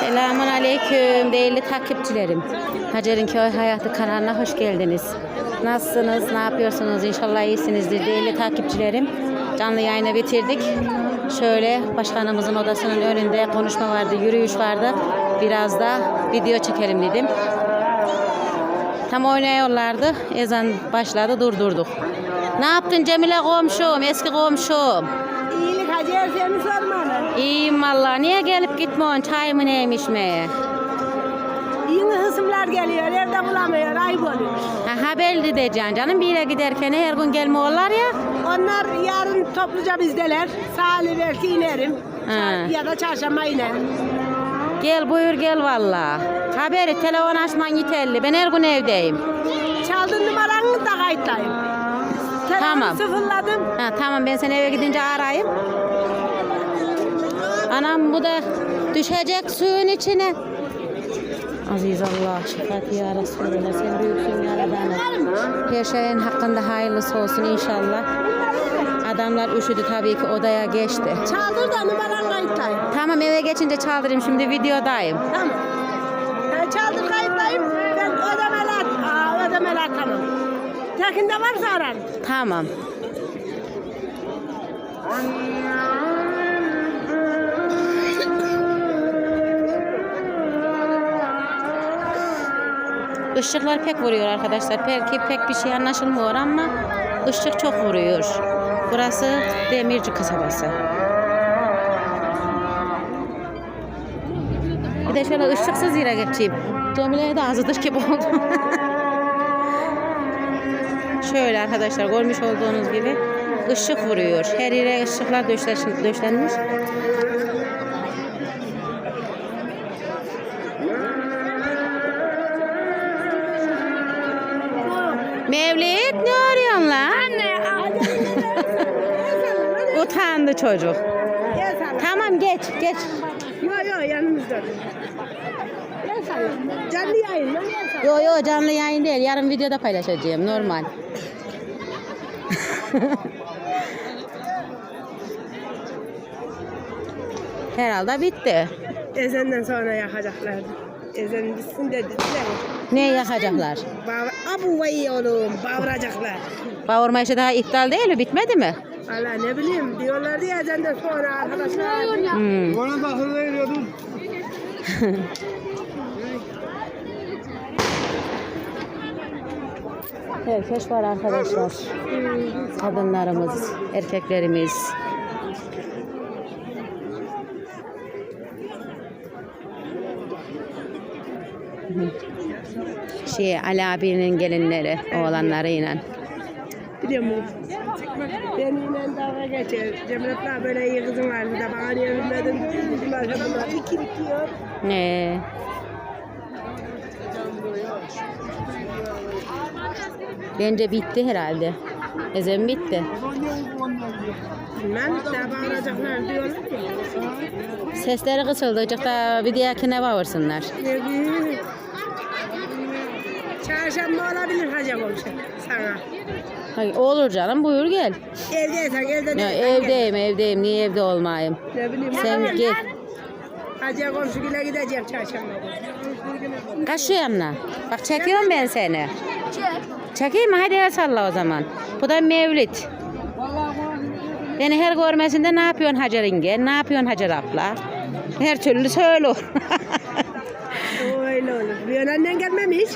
Selamun Aleyküm değerli takipçilerim. Hacer'in Köy Hayatı kanalına hoş geldiniz. Nasılsınız, ne yapıyorsunuz? İnşallah iyisinizdir değerli takipçilerim. Canlı yayını bitirdik. Şöyle başkanımızın odasının önünde konuşma vardı, yürüyüş vardı. Biraz da video çekelim dedim. Tam oynuyorlardı. Ezan başladı, durdurduk. Ne yaptın Cemile komşum, eski komşum? Geleceğini sormalı. İyiyim valla. Niye gelip gitmiyorsun? Çay mı neymiş mi? Yeni hısımlar geliyor. Evde bulamıyor. Ayıp oluyor. Ha, haberli de can canım. Bir yere giderken her gün gelmiyorlar ya. Onlar yarın topluca bizdeler. Sağlı belki inerim. Ha. Ya da çarşamba inerim. Gel buyur gel valla. Haberi telefon açman yeterli. Ben her gün evdeyim. Çaldığın numaranı da kayıtlayayım. Telefonu tamam. sıfırladım. Ha, tamam ben seni eve gidince arayayım. Anam bu da düşecek suyun içine. Aziz Allah, şefaat ya Resulallah, sen büyüksün ya Rabbana. Her şeyin hakkında hayırlısı olsun inşallah. Adamlar üşüdü tabii ki odaya geçti. Çaldır da numaran kayıttayım. Tamam eve geçince çaldırayım şimdi videodayım. Tamam. E, ben çaldır kayıttayım. Ben ödemeler, aa, ödemeler tamam. Yakında varsa ararım. Tamam. Ay. Işıklar pek vuruyor arkadaşlar. Belki pek bir şey anlaşılmıyor ama ışık çok vuruyor. Burası Demirci kasabası. Bir de şöyle ışıksız yere geçeyim. Domileye de azıdır gibi oldu. şöyle arkadaşlar görmüş olduğunuz gibi ışık vuruyor. Her yere ışıklar döşlenmiş. yaşında çocuk. Gel sana. Tamam geç geç. Yok yok yanımızda. Gel sana. Canlı yayın lan gel. Yok yok canlı yayın değil. Yarın videoda paylaşacağım normal. Herhalde bitti. Ezenden sonra yakacaklar. Ezen bitsin de dediler. Ne yakacaklar? Bağ Abu vay oğlum bağıracaklar. Bağırma işi daha iptal değil mi? Bitmedi mi? Valla ne bileyim diyorlardı ya sen de sonra arkadaşlar. Hmm. Ona da hırla ediyordum. Herkes var arkadaşlar. Kadınlarımız, erkeklerimiz. Şey, Ali abinin gelinleri, oğlanlarıyla. Biliyor musun? Ben yine dalga geçer. Cemret'le böyle iyi kızım vardı da bana niye bilmedin? Bizim arkamdan bir kilitliyor. Ne? Bence bitti herhalde. Ezem bitti. Bilmem daha bağıracaklar diyorlar ki. Sesleri kısıldı. Ocakta bir diyakine. Ne bileyim. Çarşamba olabilir hacı komşu sana. Hayır, olur canım buyur gel. Evdeysen evde Ya, değil. evdeyim evdeyim niye evde olmayayım? Ne bileyim. Sen gel. Hacı komşugile gideceğim çarşamba. Kaç şu yanına. Bak çekiyorum ben seni. Çekeyim mi? Hadi el salla o zaman. Bu da Mevlid. Beni her görmesinde ne yapıyorsun Hacer İnge? Ne yapıyorsun Hacer abla? Her türlü söyle. öyle olur. Bir annen gelmemiş.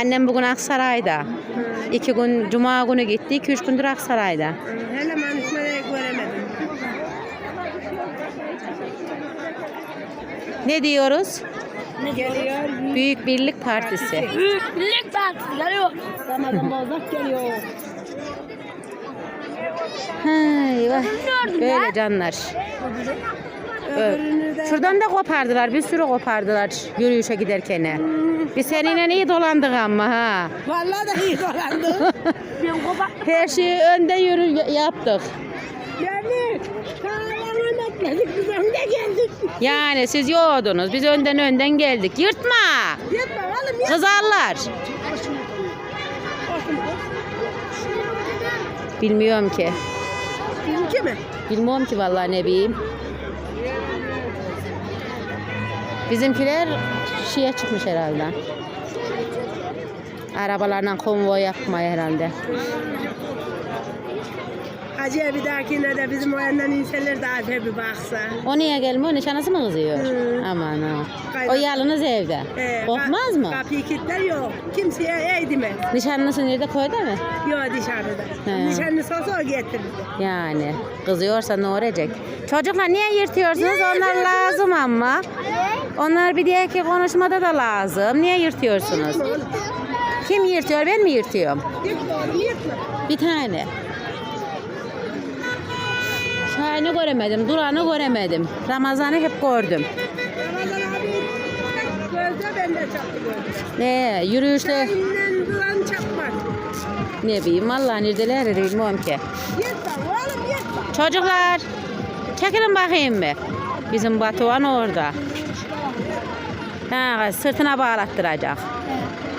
Annem bugün Aksaray'da. Hı. İki gün, cuma günü gitti. iki üç gündür Aksaray'da. Hele manışmayı göremedim. Ne diyoruz? Ne geliyor? Büyük Birlik Partisi. Partisi. Büyük Birlik Partisi geliyor. Ramazan Bozak geliyor. Hay vay. Böyle canlar. Şuradan da kopardılar. Bir sürü kopardılar yürüyüşe giderken. Hmm. Biz seninle iyi dolandık ama ha. Vallahi da iyi dolandık. Her şeyi önde yürü yaptık. Yani kahraman biz önde geldik. Yani siz yoğdunuz. Biz önden önden geldik. Yırtma. Yırtma oğlum yırtma. Kızarlar. Bilmiyorum ki. Bizimki mi? Bilmiyorum ki vallahi ne bileyim. Bizimkiler şeye çıkmış herhalde. Arabalarla konvoy yapmaya herhalde. Hacıya bir dahakine de bizim o yandan insanlar da Alp'e bir baksa. O niye gelmiyor? Nişanası mı kızıyor? Hı. Aman ha. O yalnız evde. Ee, Korkmaz mı? Kapıyı kilitler yok. Kimseye ey demez. Nişanlısı nerede koydu mu? Yok dışarıda. He. Nişanlısı olsa o getirir. Yani kızıyorsa ne olacak? Çocuklar niye yırtıyorsunuz? Onlar lazım ama. Onlar bir diğer ki konuşmada da lazım. Niye yırtıyorsunuz? Kim yırtıyor? Ben mi yırtıyorum? Yırtma oğlum yırtma. Bir tane. Şahin'i göremedim, Duran'ı göremedim. Ramazan'ı hep gördüm. Ramazan abi gözde ben de çaktı gördüm. Ne yürüyüşte Elinden duran çakmak. ne bileyim vallahi neredeler bilmiyorum ki. Yırtma oğlum yırtma. Çocuklar çekilin bakayım bir. Bizim Batuhan orada. Ha, sırtına bağlattıracak.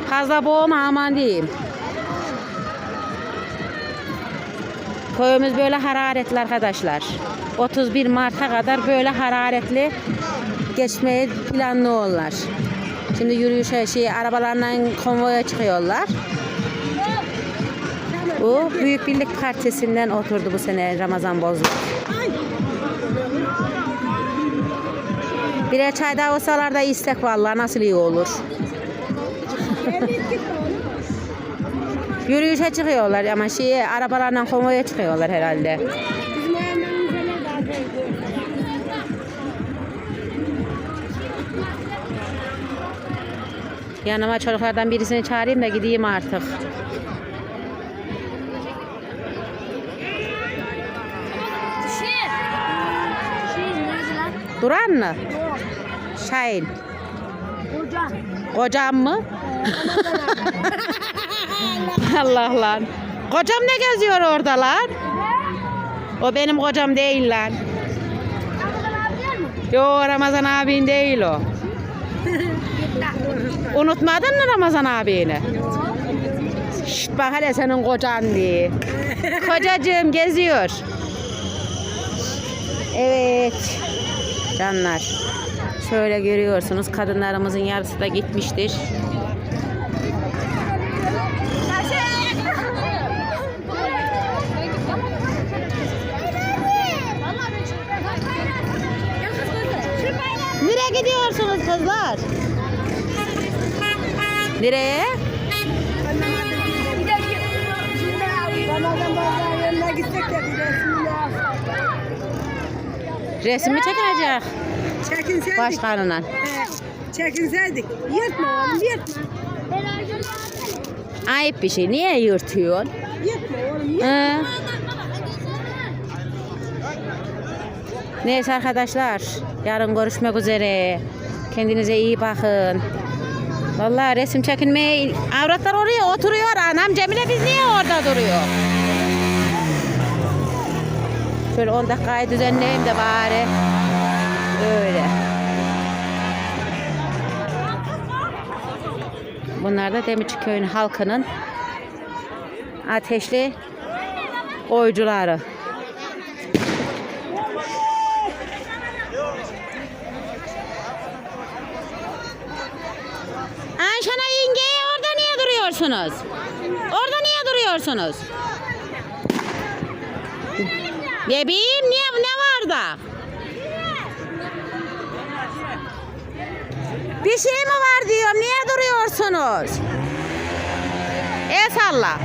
Fazla boğma aman diyeyim. Köyümüz böyle hararetli arkadaşlar. 31 Mart'a kadar böyle hararetli geçmeyi planlıyorlar. Şimdi yürüyüşe şey arabalarla konvoya çıkıyorlar. Bu Büyük Birlik Partisi'nden oturdu bu sene Ramazan Bozluk. Birer çay daha olsalar da istek vallahi nasıl iyi olur. Yürüyüşe çıkıyorlar ama şey arabalarla konvoya çıkıyorlar herhalde. Bizim Yanıma çocuklardan birisini çağırayım da gideyim artık. Duran mı? Şahin. Kocam mı? Allah lan. Kocam ne geziyor orada lan? O benim kocam değil lan. Yo Ramazan abin değil o. Unutmadın mı Ramazan abini? Şşt bak hele senin kocan diye. Kocacığım geziyor. Evet. Canlar. Şöyle görüyorsunuz kadınlarımızın yarısı da gitmiştir. Nereye gidiyorsunuz kızlar? Nereye? Ramazan Bozlar yanına gitsek de bir resmini alsak. Resim mi çekilecek Çekinseydik. başkanına? He, Çekinseydik. Yırtma oğlum yırtma. Ayıp bir şey. Niye yırtıyorsun? Yırtma oğlum yırtma. Neyse arkadaşlar. Yarın görüşmek üzere. Kendinize iyi bakın. Vallahi resim çekinmeye avratlar oraya oturuyor. Anam Cemile biz niye orada duruyor? Şöyle 10 dakikayı düzenleyeyim de bari. Öyle. Bunlar da Demirci Köyü'nün halkının ateşli oyuncuları. Ayşana yenge orada niye duruyorsunuz? Orada niye duruyorsunuz? Bebeğim niye ne var da? Bir şey mi var diyorum. Niye duruyorsunuz? El salla.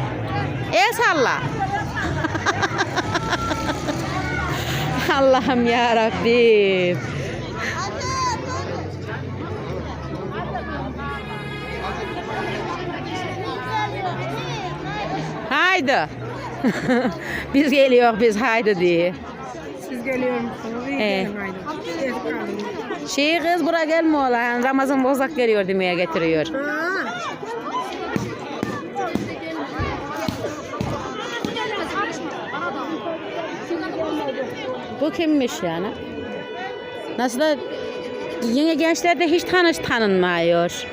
El salla. Allah'ım ya Rabbim. Haydi. biz geliyor biz haydi diye. Siz geliyor musunuz? İyi Ee. gelin haydi. Şey kız bura gelme olan Ramazan bozak geliyor demeye getiriyor. Ha. Bu kimmiş yani? Nasıl da yeni gençlerde hiç tanış tanınmıyor.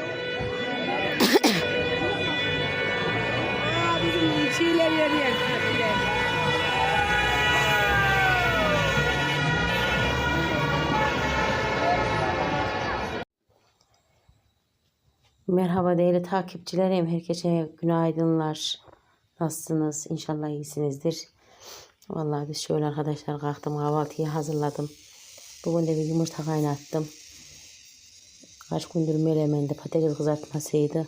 Merhaba değerli takipçilerim. Herkese günaydınlar. Nasılsınız? İnşallah iyisinizdir. Vallahi biz şöyle arkadaşlar kalktım kahvaltıyı hazırladım. Bugün de bir yumurta kaynattım. Kaç gündür melemende patates kızartmasıydı.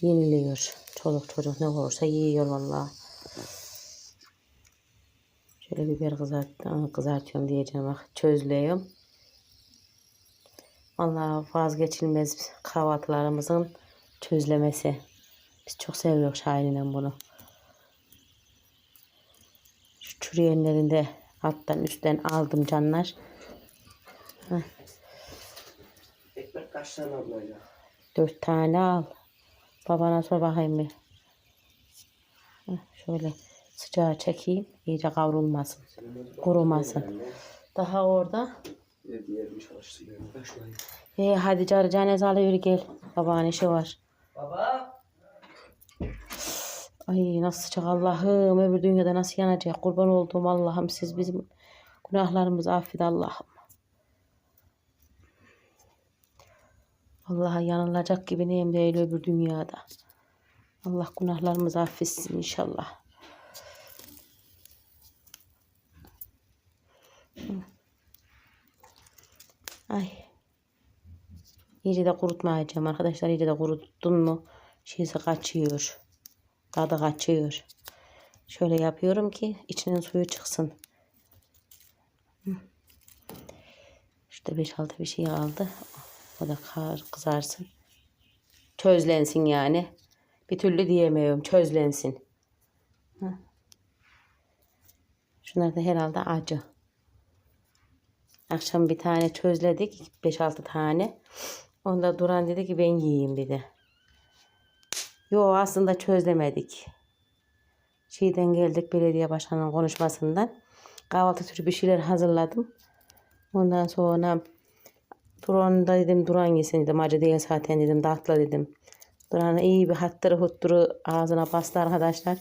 Yeniliyor. Çoluk çocuk ne olursa yiyor vallahi. Şöyle biber kızart, kızartıyorum diyeceğim bak çözlüyorum. Vallahi vazgeçilmez kahvaltılarımızın çözlemesi. Biz çok seviyoruz Şahin'le bunu. Şu çürüyenlerini de alttan üstten aldım canlar. Ekmek kaç tane ablayla? Dört tane al. Babana sor bakayım bir. Heh, Şöyle sıcağı çekeyim. iyice kavrulmasın. Kurumasın. Daha orada. Ne diyelim çalıştırıyorum. Kaç tane? Ee, hadi carı canez alıver gel. Babanın işi var. Baba. Ay nasıl sıcak Allah'ım. Öbür dünyada nasıl yanacak. Kurban olduğum Allah'ım. Siz bizim günahlarımızı affet Allah'ım. Vallahi yanılacak gibi neyim değil öbür dünyada. Allah günahlarımızı affetsin inşallah. Ay. İyice de kurutmayacağım arkadaşlar. İyice de kuruttun mu şeysi kaçıyor. Tadı kaçıyor. Şöyle yapıyorum ki içinin suyu çıksın. Şurada 5-6 bir şey aldı. O da kar kızarsın. Çözlensin yani. Bir türlü diyemiyorum. Çözlensin. Şunlar da herhalde acı. Akşam bir tane çözledik. 5-6 tane. Onda Duran dedi ki ben yiyeyim dedi. Yo aslında çözlemedik. Şeyden geldik belediye başkanının konuşmasından. Kahvaltı türü bir şeyler hazırladım. Ondan sonra Duran da dedim Duran yesin dedim. Acı değil zaten dedim. Tatlı dedim. Duran'a iyi bir hattırı hutturu ağzına bastı arkadaşlar.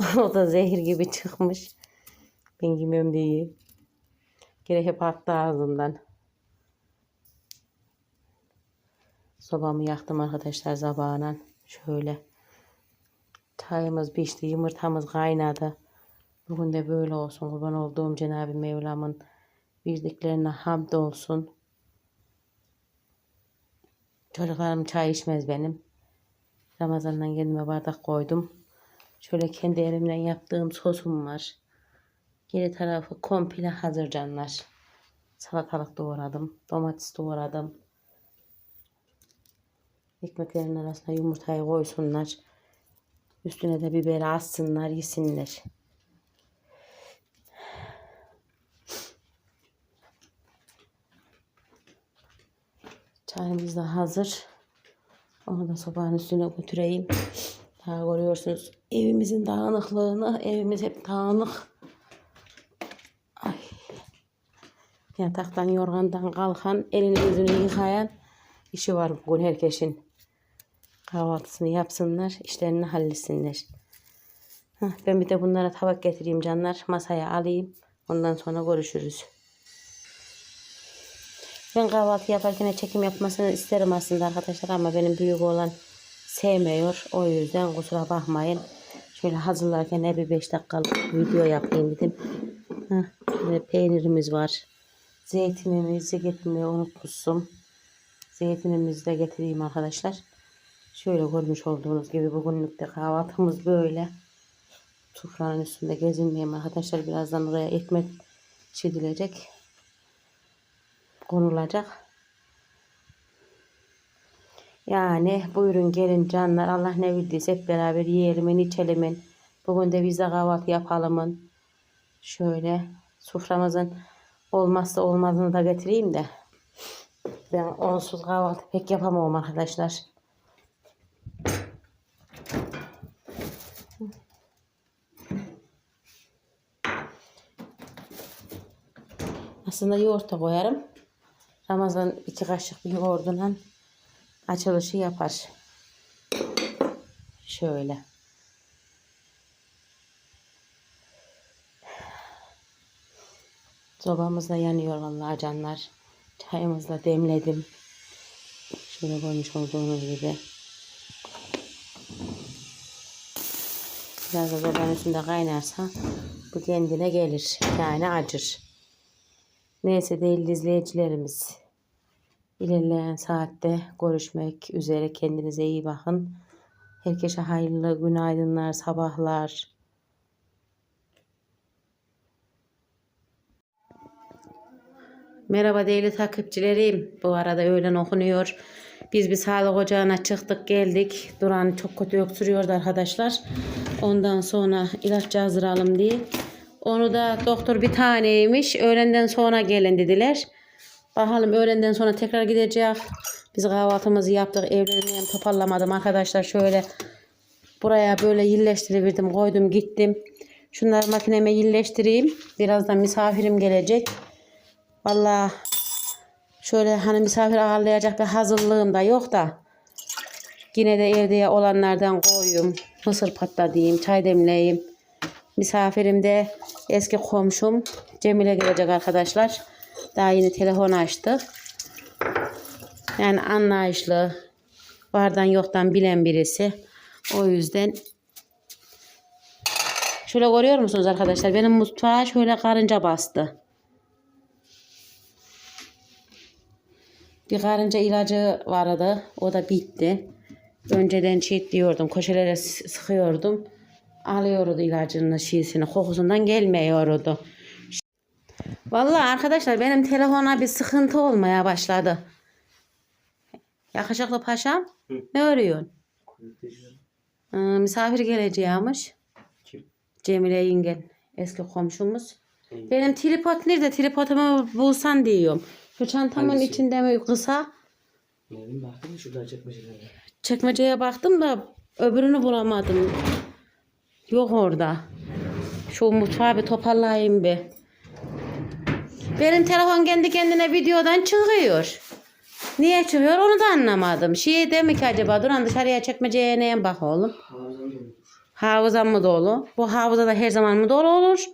o da zehir gibi çıkmış. Ben yemiyorum diye. Gene hep attı ağzından. Sobamı yaktım arkadaşlar zabağına. Şöyle. Çayımız pişti. Yumurtamız kaynadı. Bugün de böyle olsun. Kurban olduğum Cenab-ı Mevlam'ın bildiklerine hamd olsun. Çocuklarım çay içmez benim. Ramazan'dan kendime bardak koydum. Şöyle kendi elimle yaptığım sosum var. Geri tarafı komple hazır canlar. Salatalık doğradım. Domates doğradım. Ekmeklerin arasına yumurtayı koysunlar. Üstüne de biberi assınlar, yesinler. Çayımız da hazır. Onu da sobanın üstüne götüreyim. Daha görüyorsunuz evimizin dağınıklığını. Evimiz hep dağınık. Yataktan yorgandan kalkan, elini yüzünü yıkayan işi var bugün herkesin. Kahvaltısını yapsınlar, işlerini halletsinler. Ben bir de bunlara tabak getireyim canlar. Masaya alayım. Ondan sonra görüşürüz. Ben kahvaltı yaparken çekim yapmasını isterim aslında arkadaşlar ama benim büyük olan sevmiyor. O yüzden kusura bakmayın. Şöyle hazırlarken bir 5 dakikalık video yapayım dedim. Heh, peynirimiz var. Zeytinimizi getirmeyi unutmuşum. Zeytinimizi de getireyim arkadaşlar. Şöyle görmüş olduğunuz gibi bugünlük de kahvaltımız böyle. Sufranın üstünde gezinmeyeyim arkadaşlar. Birazdan oraya ekmek çizilecek. Konulacak. Yani buyurun gelin canlar. Allah ne bildiyse hep beraber yiyelim, içelim. Bugün de bize kahvaltı yapalım. Şöyle soframızın olmazsa olmazını da getireyim de. Ben onsuz kahvaltı pek yapamam arkadaşlar. Aslında yoğurt koyarım. Ramazan iki kaşık bir yoğurdundan açılışı yapar. Şöyle. Sobamız da yanıyor vallahi canlar. Çayımızı da demledim. Şöyle koymuş olduğunuz gibi. Biraz da sobanın üstünde kaynarsa bu kendine gelir. Yani acır. Neyse değerli izleyicilerimiz. İlerleyen saatte görüşmek üzere. Kendinize iyi bakın. Herkese hayırlı günaydınlar, sabahlar. Merhaba değerli takipçilerim. Bu arada öğlen okunuyor. Biz bir sağlık ocağına çıktık geldik. Duran çok kötü öksürüyordu arkadaşlar. Ondan sonra ilaç yazdıralım diye. Onu da doktor bir taneymiş. Öğlenden sonra gelin dediler. Bakalım öğlenden sonra tekrar gidecek. Biz kahvaltımızı yaptık. Evlerimi toparlamadım arkadaşlar. Şöyle buraya böyle yerleştirebildim. Koydum gittim. Şunları makineme yerleştireyim. Birazdan misafirim gelecek. Vallahi şöyle hani misafir ağırlayacak bir hazırlığım da yok da yine de evde olanlardan koyayım. Mısır patlatayım, çay demleyeyim. Misafirim de eski komşum Cemile gelecek arkadaşlar. Daha yeni telefon açtık. Yani anlayışlı, vardan yoktan bilen birisi. O yüzden şöyle görüyor musunuz arkadaşlar? Benim mutfağa şöyle karınca bastı. Bir karınca ilacı vardı. O da bitti. Önceden çiğit diyordum. Köşelere sıkıyordum. Alıyordu ilacının şişini. Kokusundan gelmiyordu. Vallahi arkadaşlar benim telefona bir sıkıntı olmaya başladı. Yakışıklı paşam. Ne örüyorsun? Ee, misafir geleceğimiş. Kim? Cemile yengen. Eski komşumuz. Benim tripod nerede? Tripodumu bulsan diyorum. Şu çantamın Hangisi? içinde mi kısa? Bileyim baktım da şurada çekmeceler var. Çekmeceye baktım da öbürünü bulamadım. Yok orada. Şu mutfağı bir toparlayayım bir. Benim telefon kendi kendine videodan çıkıyor. Niye çıkıyor onu da anlamadım. Şey demek ki acaba duran dışarıya çekmeceye neye bak oğlum. Hafızam mı dolu? Bu hafıza da her zaman mı dolu olur?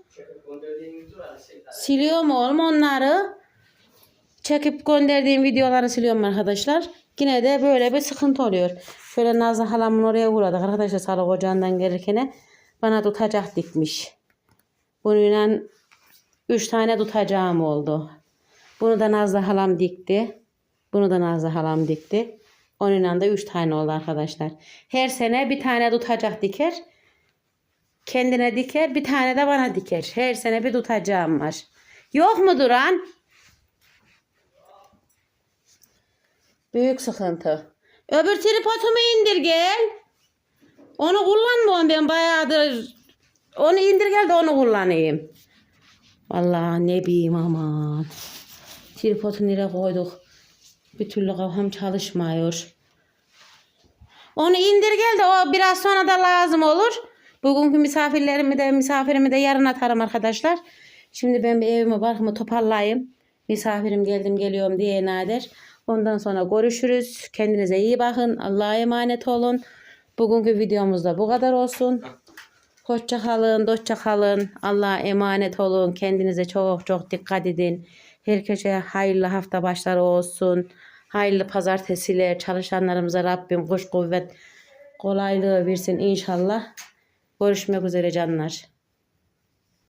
Siliyor mu oğlum onları? Çekip gönderdiğim videoları siliyorum arkadaşlar. Yine de böyle bir sıkıntı oluyor. Şöyle Nazlı halamın oraya uğradık arkadaşlar sağlık ocağından gelirken bana tutacak dikmiş. Bununla 3 tane tutacağım oldu. Bunu da Nazlı halam dikti. Bunu da Nazlı halam dikti. Onunla da 3 tane oldu arkadaşlar. Her sene bir tane tutacak diker. Kendine diker, bir tane de bana diker. Her sene bir tutacağım var. Yok mu Duran? Büyük sıkıntı. Öbür tripodumu indir gel. Onu kullanmıyorum ben bayağıdır. Onu indir gel de onu kullanayım. Vallahi ne bileyim aman. Tripodu nereye koyduk? Bir türlü kafam çalışmıyor. Onu indir gel de o biraz sonra da lazım olur. Bugünkü misafirlerimi de misafirimi de yarın atarım arkadaşlar. Şimdi ben bir evimi barkımı toparlayayım. Misafirim geldim geliyorum diye nadir. Ondan sonra görüşürüz. Kendinize iyi bakın. Allah'a emanet olun. Bugünkü videomuz da bu kadar olsun. Hoşça kalın, dostça kalın. Allah'a emanet olun. Kendinize çok çok dikkat edin. Herkese hayırlı hafta başları olsun. Hayırlı pazartesiler. Çalışanlarımıza Rabbim kuş kuvvet kolaylığı versin inşallah. Görüşmek üzere canlar.